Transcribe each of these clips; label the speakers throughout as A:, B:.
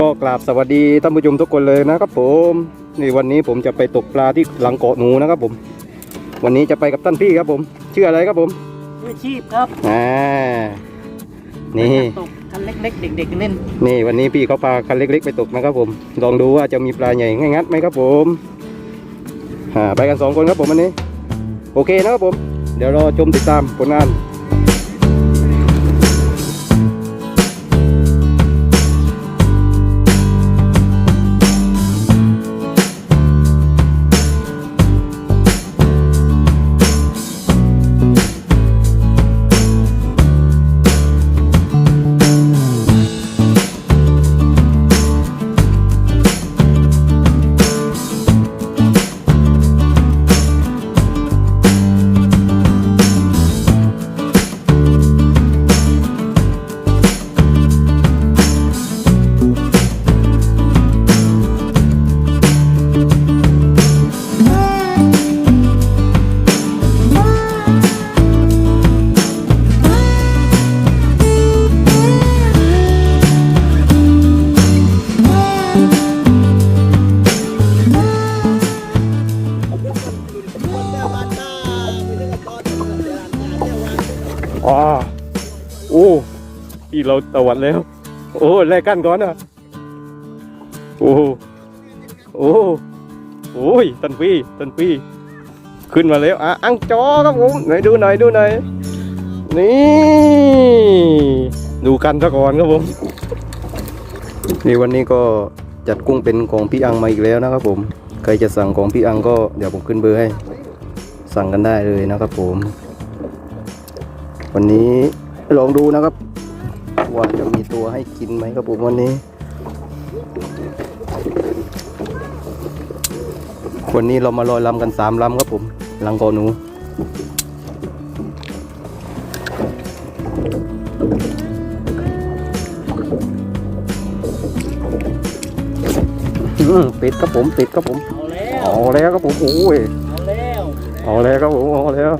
A: ก็กราบสวัสดีท่านผู้ชมทุกคนเลยนะครับผมนี่วันนี้ผมจะไปตกปลาที่หลังเกาะหนูนะครับผม วันนี้จะไปกับท่านพี่ครับผมชื่ออะไรครับผม
B: มือชีพครับ
A: อ่านี่
B: ตกคันเล็กๆเด็กๆเล่น
A: นี่วันนี้พี่เขาปลาคันเล็ก ๆ ไปตกนะครับผม ลองดูว่าจะมีปลาใหญ่ง่ายงัดไหมครับผมอ่าไปกันสองคนครับผมวันนี้ โอเคนะครับผม เดี๋ยวรอชมติดตามผลงาน เราตะวัดแล้ว โอ้แลกกันก่อนนะโอ้โอ้โอ้ยตันพี่ตันพี่ขึ้นมาแล้วอะอังจอครับผมไหนดูหน่อยดูหน่อยนี่ดูกันซะก่อนครับผมนี่วันนี้ก็จัดกุ้งเป็นของพี่อังมาอีกแล้วนะครับผมใครจะสั่งของพี่อังก็เดี๋ยวผมขึ้นเบอร์ให้ สั่งกันได้เลยนะครับผม วันนี้ลองดูนะครับ ตัวให้กินไหมครับผมวันนี้ วันนี้เรามาลอยลำกันสามลำครับผมหลังกอหนูอืมติดครับผมติดครับผม
B: ๆเอาแล้ว
A: เอาแล้วครับผมโอ้ย
B: เอาแล้ว
A: เอาแล้วครับผมเอาแล้ว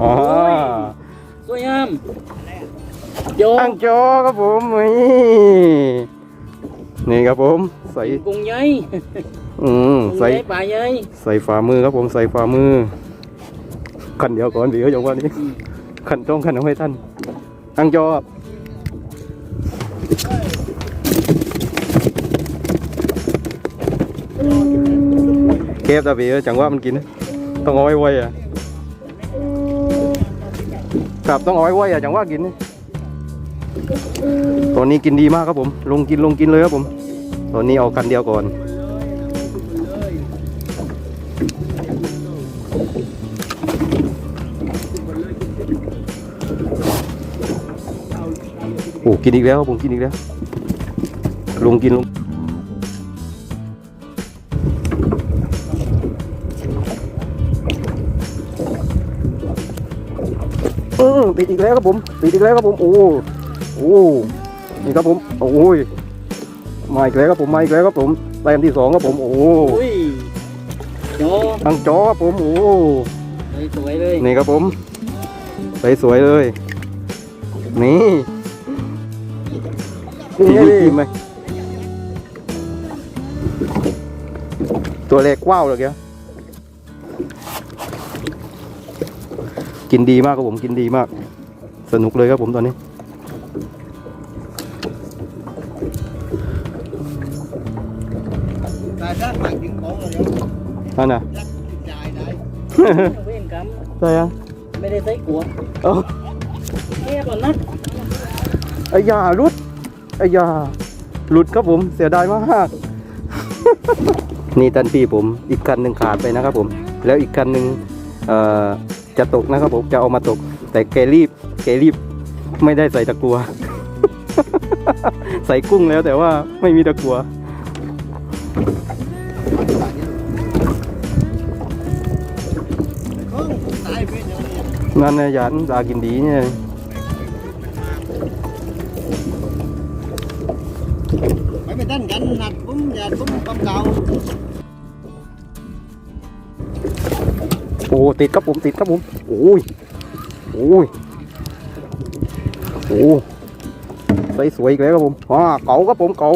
A: อ๋อ
B: สวยงาม โย
A: ตั้งจอครับผมนี่นี่ครับผมใส่
B: กุ้งใหญ่
A: อืม
B: กุ้งให
A: ใส่
B: ญ่ปลาใหญ่
A: ใส่ฝ่ามือครับผมใส่ฝ่ามือขันเดียวก่อนเดี๋ยวอย่างว่านี้ขันต้องขันเอาให้ท่านตั้งจอครับเก็บตาเบียจังว่ามันกิน ต้องเอาไว้ไว้อะครับต้องเอาไว้ไว้อะจังว่ากิน ตอนนี้กินดีมากครับผม ลงกินลงกินเลยครับผม ตอนนี้เอาคันเดียวก่อนโอ้กินอีกแล้วครับผมกินอีกแล้ว ลงกินลงอืมติดอีกแล้วครับผมติดอีกแล้วครับผมโอ้ โอ้นี่ครับผมโอ้ยมาอีกแล้วครับผมมาอีกแล้วครับผมแต้มที่สองครับผมโอ้
B: อุ้ยโย
A: ทางจอครับผมโอ้
B: สวยๆเลย
A: นี่ครับผมไปสวยเลย นี่นี่ดีไหมตัวเล็กว้าวเลยแกกินดีมากครับผมกินดีมาก สนุกเลยครับผมตอนนี้ นั่นน่ะ
C: จ่ายได้
B: เว้นกรรม
A: ใช่ยัง
B: ไม่ได้ใส่กัว
A: เอ้า
B: แค่ก่อนนะ
A: ไอ้ยาหลุดไอ้ยาหลุดครับผมเสียดายมากนี่ตันพี่ผมอีกคันหนึ่งขาดไปนะครับผม แล้วอีกคันหนึ่งเอ่อจะตกนะครับผมจะเอามาตก แต่แกรีบแกรีบไม่ได้ใส่ตะกัว ใส่กุ้งแล้วแต่ว่าไม่มีตะกัว
C: นี้
A: นั่นนะยันตากินดีเนี่ย
C: ไม่ไปดันกันหนักปุ้มอย่าปุ้มความเก่า
A: โอ้ติดครับผมติดครับผมโอ้ยโอ้ยโอ้ใส่สวยอีกแล้วครับผมอ่าเก๋าครับผมเก๋า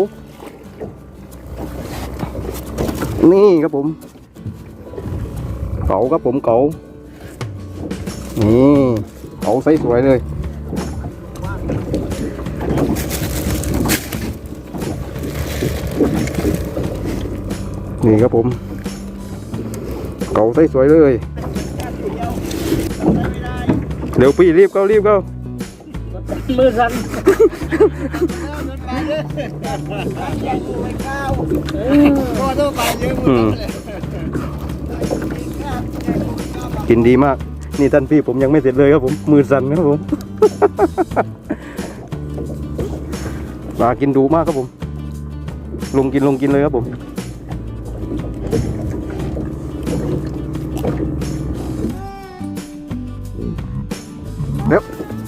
A: นี่ครับผมเก๋าครับผมเก๋า นี่เก๋าใสสวยเลยนี่ครับผมเก๋าใสสวยเลยเร็วพี่รีบเข้ารีบเข้า
B: มือสั่น
C: ก็ต้องไปเยอะ
A: อืมกินดีมาก นี่ท่านพี่ผมยังไม่เสร็จเลยครับผม มือสั่นครับผมปลากินดูมากครับผม ลงกินลงกินเลยครับผมเดี๋ยว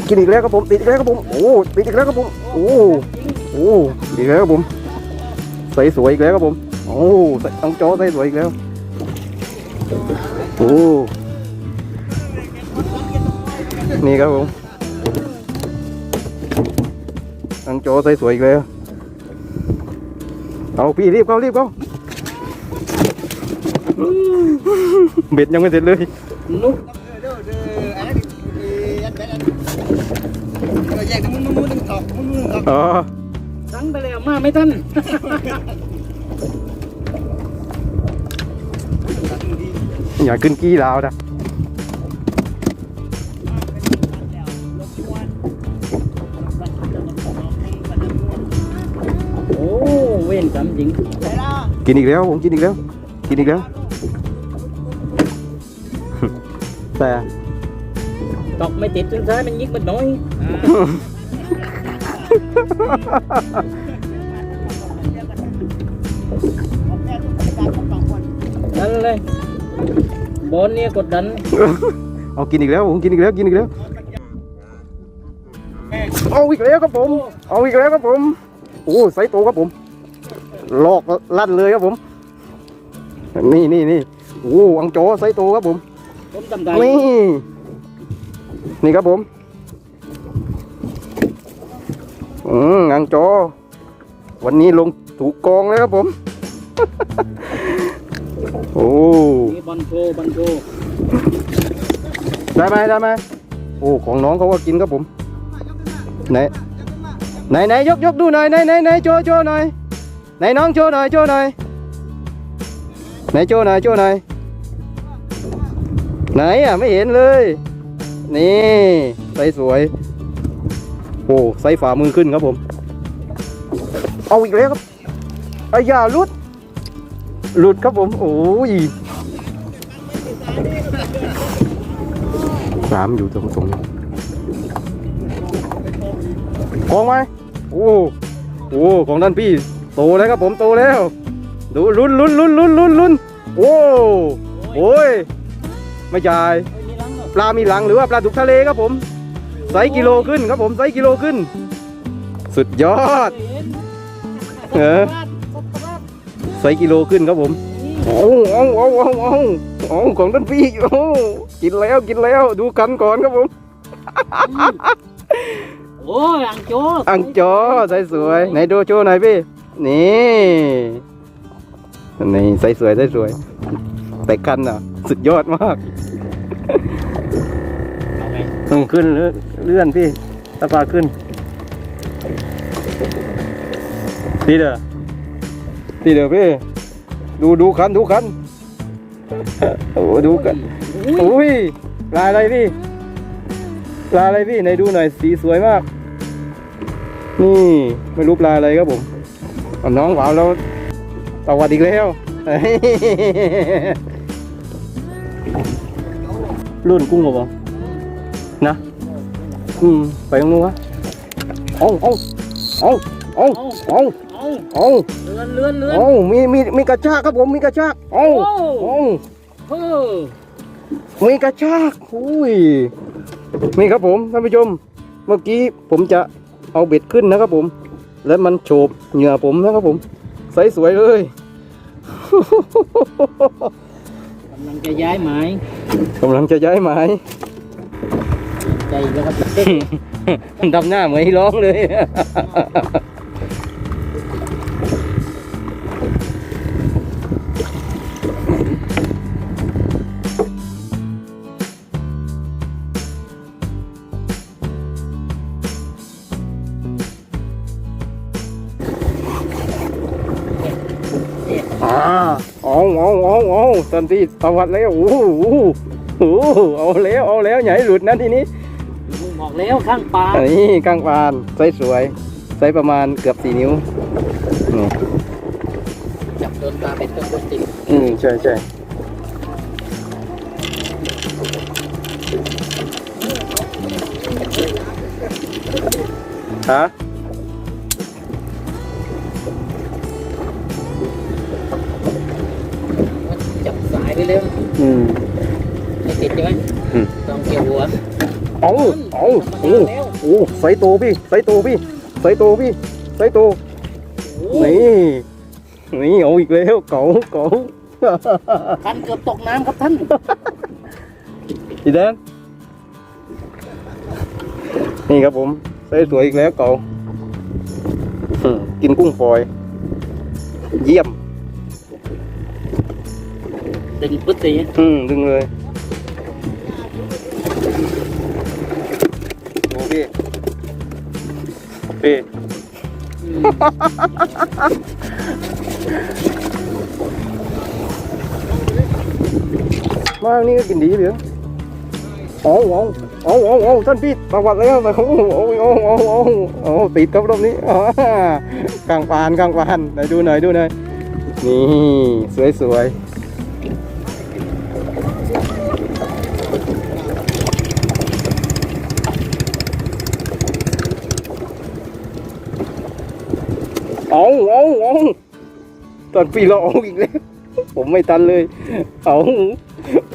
A: กินอีกแล้วครับผม ติดอีกแล้วครับผม โอ้ติดอีกแล้วครับผม โอ้โอ้ติดอีกแล้วครับผม ใสสวยอีกแล้วครับผม โอ้ใส่ต้องจอใสสวยอีกแล้ว โอ้ นี่ครับผมตั้งโจใส่สวยอีกแล้วเอาพี่รีบเข้ารีบเข้าเบ็ดยังไม่เสร็จเลย
B: นุ๊ก
C: เด้อเด้ออะไรนี่ยัดแบนเออแยกมึงมึงมึงมึงถอกมึงมึงถอก
A: อ๋อ
B: สั่งไปแล้วมาไม่ทัน
A: อย่าขึ้นกี้ดาวนะ
B: เว้นกรรมจริง
A: กินอีกแล้วผมกินอีกแล้ว กินอีกแล้ว แต่
B: ตอกไม่ติดจนท้ายมันยิกมันน้อยนั่นเลยบอลเนี่ยกดดัน
A: เอากินอีกแล้วผมกินอีกแล้วกินอีกแล้วเอาอีกแล้วครับผม เอาอีกแล้วครับผม โอ้ไซส์โตครับผมห ลอกลั่นเลยครับผม นี่นี่นี่โอ้อังโจไซส์โตครับผม
B: ผมจำได้
A: นี่ นี่ครับผมอืมอังโจ วันนี้ลงถูกกองแล้วครับผม โอ้
B: นี่บอลโชว์บอลโชว์
A: ได้ไหมได้ไหมโอ้ของน้องเขาก็กินครับผมไหนไหนไหนยกยกดูหน่อยไหนไหนไหนโชว์โชว์หน่อย ไหนน้องโชว์หน่อยโชว์หน่อยไหนโชว์หน่อยโชว์หน่อยไหนอะไม่เห็นเลย นี่ใสสวยโอ้ใสฝ่ามือขึ้นครับผม เอาอีกแล้วครับไอ้ยาลุดหลุดครับผมโอ้ยสามอยู่ตรงตรงนี้กองไหมโอ้โอ้ของด้านพี่ โตแล้วครับผมโตแล้ว ดูลุ้นลุ้นลุ้นลุ้นลุ้นลุ้นโอ้โอ้ยไม่จ่าย
B: เฮ้ยมีหลังเหรอ
A: ปลามีหลังหรือว่าปลาดุกทะเลครับผมไซส์กิโลขึ้นครับผมไซส์กิโลขึ้น สุดยอด
B: เห็น
A: เออไซส์กิโลขึ้นครับผมโอ้เอาเอาเอาเอาเอาของท่านพี่โอ้กินแล้วกินแล้วดูกันก่อนครับผม
B: โอ้ยอังโจ
A: อังจอใสสวยไหนดูโชว์หน่อยพี่ นี่นี่ใสสวยใสสวย แต่กันอะ สุดยอดมาก
B: เอาไง
A: ต้องขึ้นเลื่อนเลื่อนพี่ตาปาขึ้นพี่เด้อพี่เด้อพี่ ดูดูคันดูคันโอ้ดูกัน
B: อุ้ย
A: อุ้ยปลาอะไรพี่ปลาอะไรพี่ไหนดูหน่อยสีสวยมาก นี่ ไม่รู้ปลาอะไรครับผมเอา น้องหวาวแล้วตวัดอีกแล้ว รุ่นกุ้งเหรอวะนะ อืม ไปตรงนู้นวะเอาเอาเอาเอาเอา
B: เอา
A: เอา
B: เลื่อนเลื่อนเลื่อน
A: เอามีมีมีกระชากครับผมมีกระชากเอา
B: โอ้
A: เอา
B: เฮ้อ
A: มีกระชากอุ้ยนี่ครับผมท่านผู้ชม เมื่อกี้ผมจะเอาเบ็ดขึ้นนะครับผม แล้วมันโฉบเหงื่อผมนะครับผม ใสสวยเลย
B: กำลังจะย้ายหมาย
A: กำลังจะย้ายหมาย
B: ใจแล้วครับ
A: ดำหน้าเหมือนให้ร้องเลย เอาเอาเอาเอาสันติสวัสดิ์แล้วโอ้โหโอ้โหเอาแล้วเอาแล้วอย่าให้หลุดนะทีนี้
B: มึงบอกแล้วข้างปลา
A: อันนี้กลางปานไซส์สวยไซส์ประมาณเกือบสี่นิ้วนี่
B: จับโดนปลาเป็นตัวติด
A: อืมใช่ใช่ฮะ
B: บสายไปแล้ว
A: อืม
B: ไม่ติดใช่ไหม
A: อืม
B: ต้องเกี่ยวหัว
A: เอาเอาโอ้โอ้ไซส์โตพี่ไซส์โตพี่ไซส์โตพี่ไซส์โต
B: โอ้
A: นี่นี่เอาอีกแล้วเก๋าเก๋า
B: คันเกือบตกน้ำครับท่าน
A: อีแดนนี่ครับผมไซส์สวยอีกแล้วเก๋าอืมกินกุ้งฝอย เยี่ยม
B: ดึงปึ๊ดสิ
A: อืมดึงเลยดูพี่พี่
B: อืม
A: มากนี่ก็กินดีเพียงโอ้โหโอ้โหโอ้โหท่านพี่ประวัติแล้วแต่โอ้โหโอ้โหโอ้โหโอ้โหโอ้โหติดครับรอบนี้อ่ากลางปานกลางปานไหนดูหน่อยดูหน่อยนี่สวยสวย เอาเอาเอาตอนปีเราเอาอีกแล้ว ผมไม่ตันเลย เอา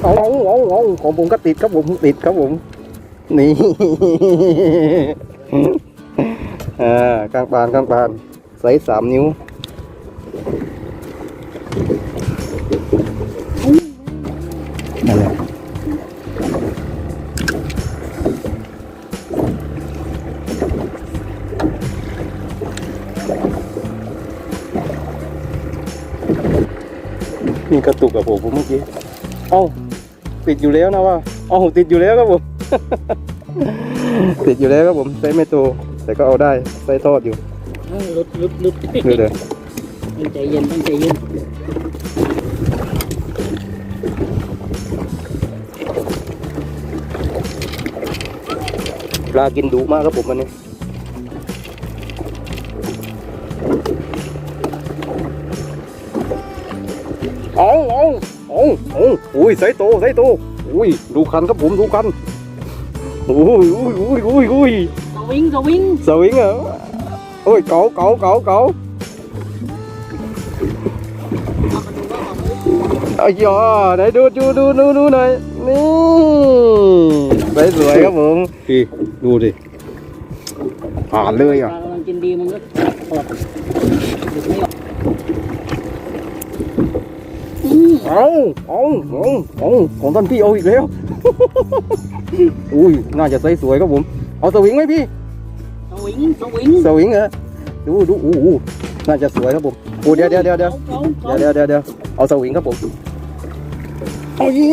A: เอาเอาเอาเอาของผมก็ติดครับผมติดครับผม นี่อ่ากลางปานกลางปานไซส์สามนิ้ว กระตุกกับผมผมเมื่อกี้ เอ้าติดอยู่แล้วนะว่า เอ้าติดอยู่แล้วครับผม ติดอยู่แล้วครับผมไซส์ไม่โต แต่ก็เอาได้ไซส์ทอดอยู่
B: เออลุดลุดลุด
A: ดูเลย
B: ต้องใจเย็นต้องใจเย็น
A: ปลากินดุมากครับผมวันนี้ เอาเอาเอาเอาอุ้ยไซส์โตไซส์โตอุ้ยดูคันครับผมดูคันอุ้ยอุ้ยอุ้ยอุ้ยอุ้ย
B: สวิงสวิง
A: สวิงเหรอโอ้ยเก๋าเก๋าเก๋าเก๋าไอ้ยอไหนดูดูดูดูดูหน่อยนี่ไซส์สวยครับผมพี่ดูดิผ่านเลย
B: ป
A: อะ
B: ลากำลังกินดีมันก็ออกดึงไม่ออกอืม
A: เอาเอาเอาเอาของท่านพี่เอาอีกแล้ว อุ้ย น่าจะใสสวยครับผม เอาสวิงไหมพี่
B: สวิง สวิง
A: สวิงเหรอ ดูดูอู้หูน่าจะสวยครับผมโอ้เดี๋ยวเดี๋ยวเดี๋ยวเดี๋ยว
B: อาอา
A: เดี๋ยวเดี๋ยวเดี๋ยวเดี๋ยวเอาสวิงครับผมเอาอี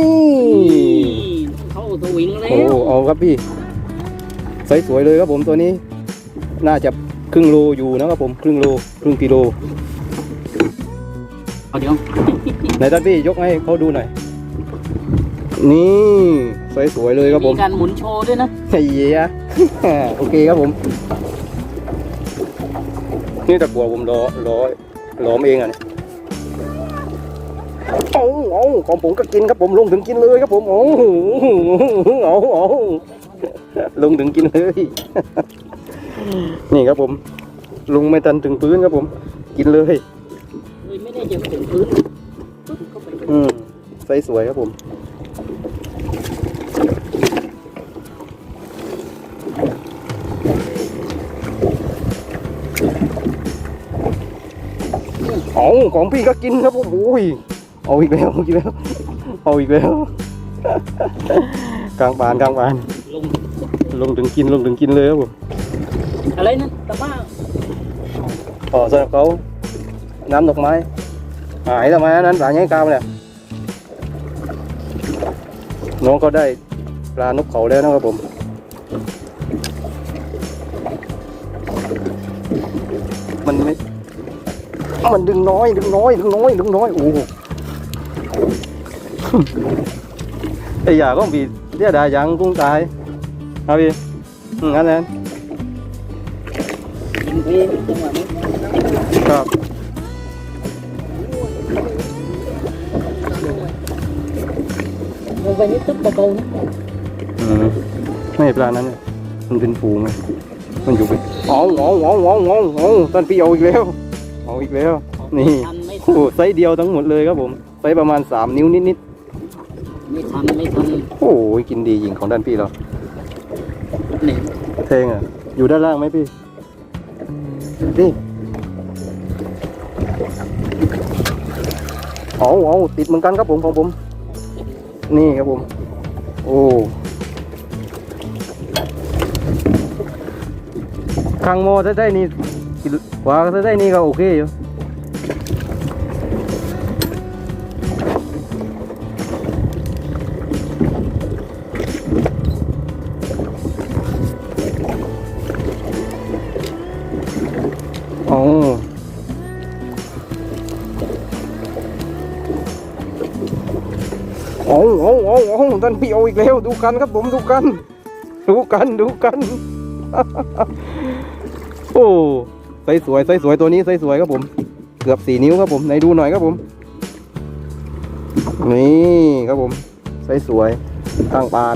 B: เข้าสวิงแล้
A: โอ้
B: ว
A: เอาครับพี่ ใสสวยเลยครับผมตัวนี้ น่าจะครึ่งโลอยู่นะครับผม ครึ่งโล ครึ่งกิโล
B: เอาเดี๋ยว
A: ไหนท่านพี่ยกให้เขาดูหน่อย นี่ใสสวยเลยครับผม
B: มีการหมุนโชว์ด้วยนะ
A: ไอ้เหี้ย โอเคครับผม นี่ตะกัวผมรอรอล้อมเองอะเนี่ยเอาเอาของผมก็กินครับผมลงถึงกินเลยครับผมโอ้โหเอาเอาลงถึงกินเลย นี่ครับผมลุงไม่ทันถึงพื้นครับผม กินเลย
B: เฮ้ยไม่ได้จะถึงพื้นปึ๊บเข้าไป
A: อืมไซส์สวยครับผม เอาของพี่ก็กินครับผมโอ้ยเอาอีกแล้วเอาอีกแล้วเอาอีกแล้ว กลางปานกลางปาน
B: ลง
A: ลงถึงกินลงถึงกินเลยครับผม
B: อะไรนั่นตะบ้า
A: อ๋อสำหรับเขาน้ำดอกไม้ หายทำไมอันนั้นปลาใหญ่กาวเนี่ยน้องก็ได้ปลานกเขาแล้วนะครับผมมันไม่มันดึงน้อยดึงน้อยดึงน้อยดึงน้อยโอ้โหไอ้ยาก็บีเรียดายังกุ้งตายเอาพี่อืมงั้นนั้นครับ
B: ไปนิดตึ๊บเบาๆนะ
A: อืมไม่ปลานั้นเนี่ยมันเป็นฟูงไงมันอยู่เป็นอ๋องอ๋องอ๋องอ๋องอ๋องอ๋องต้นพี่เอาอีกแล้วเอาอีกแล้ว นี่
B: ทันไม่
A: โอ้โหไซส์เดียวทั้งหมดเลยครับผมไซส์ประมาณ 3 นิ้วนิด
B: ไม่ทันไม่ทัน
A: ๆโอ้ยกินดีหญิงของด้านพี่เรา
B: นี่
A: แทงอะอยู่ด้านล่างไหมพี่พี่เอาเอาติดเหมือนกันครับผมของผม นี่ครับผม โอ้คางโมถ้าได้นี่กว่าถ้าได้นี่ก็โอเคอยู่ โอ้โอ้โอ้โอ้ท่านพี่เอาอีกแล้วดูกันครับผมดูกัน ดูกันดูกัน โอ้ใสสวยใสสวยตัวนี้ใสสวยครับผม เกือบสี่นิ้วครับผมไหนดูหน่อยครับผม นี่ครับผมใสสวยข้างปาน